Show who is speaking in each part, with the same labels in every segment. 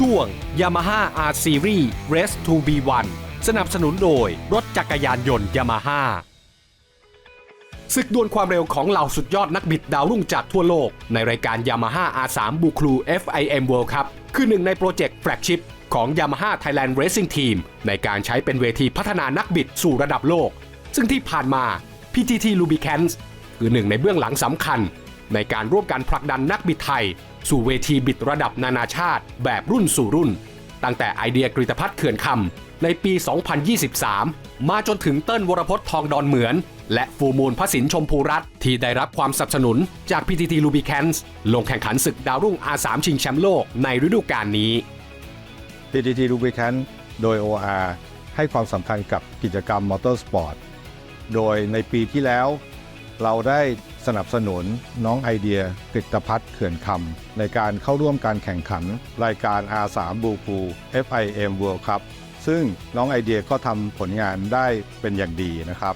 Speaker 1: ช่วง Yamaha R Series Race to B1 สนับสนุนโดยรถจักรยานยนต์ Yamaha ศึกดวลความเร็วของเหล่าสุดยอดนักบิดดาวรุ่งจากทั่วโลก ในรายการ Yamaha R3 b u c l u FIM World Cup คือหนึ่งในโปรเจกต์แฟลกชิพของ Yamaha Thailand Racing Team ในการใช้เป็นเวทีพัฒนานักบิดสู่ระดับโลก ซึ่งที่ผ่านมา PTT Lubricants คือหนึ่งในเบื้องหลังสำคัญ ในการร่วมกันผลักดันนักบิดไทย สู่เวทีบิดระดับนานาชาติ แบบรุ่นสู่รุ่น ตั้งแต่ไอเดียกริตพัฒน์เขื่อนคำในปี 2023 มาจนถึงเติ้ลวรพจน์ทองดอนเหมือน และฟูมูลพระสินชมพูรัตที่ได้รับความสนับสนุนจาก PTT Lubricants ลงแข่งขันศึกดาวรุ่ง R3 ชิงแชมป์โลกในฤดูกาลนี้
Speaker 2: PTT Lubricant โดย OR ให้ความสำคัญกับกิจกรรมมอเตอร์สปอร์ต โดยในปีที่แล้ว เราได้สนับสนุนน้องไอเดียกฤตพัฒน์เขื่อนคำในการเข้าร่วมการแข่งขัน รายการ R3 บูคู FIM World Cup ซึ่งน้องไอเดียก็ทำผลงานได้เป็นอย่างดีนะครับ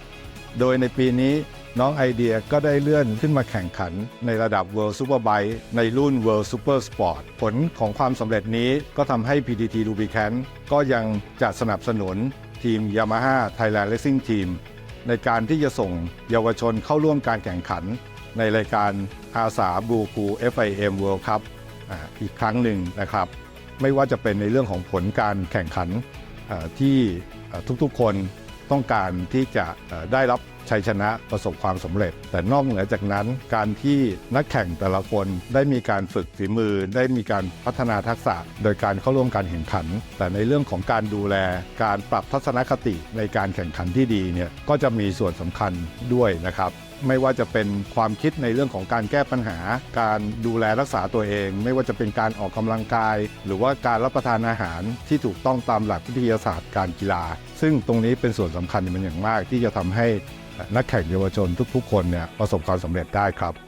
Speaker 2: โดยในปีนี้น้องไอเดียก็ได้เลื่อนขึ้นมาแข่งขันในระดับ World Superbike ในรุ่น World Super Sport ผลของความสำเร็จนี้ก็ทำให้ PTT Lubricant ก็ยังจะสนับสนุนทีม Yamaha Thailand Racing Team ในการที่จะส่งเยาวชนเข้าร่วมการแข่งขัน ในรายการอาสาบูคู FIM World Cup อีกครั้งหนึ่งนะครับ ไม่ว่าจะเป็นในเรื่องของผลการแข่งขันที่ทุกๆคนต้องการที่จะได้รับ ชัยชนะประสบความสำเร็จ แต่นอกเหนือจากนั้น การที่นักแข่งแต่ละคนได้มีการฝึกฝีมือ ได้มีการพัฒนาทักษะ โดยการเข้าร่วมการแข่งขัน แต่ในเรื่องของการดูแล การปรับทัศนคติในการแข่งขันที่ดีเนี่ยก็จะมีส่วนสำคัญด้วยนะครับไม่ว่าจะเป็นความคิดในเรื่องของการแก้ปัญหา การดูแลรักษาตัวเอง ไม่ว่าจะเป็นการออกกำลังกาย หรือว่าการรับประทานอาหารที่ถูกต้องตามหลักวิทยาศาสตร์การกีฬา ซึ่งตรงนี้เป็นส่วนสำคัญเป็นอย่างมากที่จะทำให้นักแข่งเยาวชนทุกๆ คนเนี่ยประสบความสำเร็จได้ครับ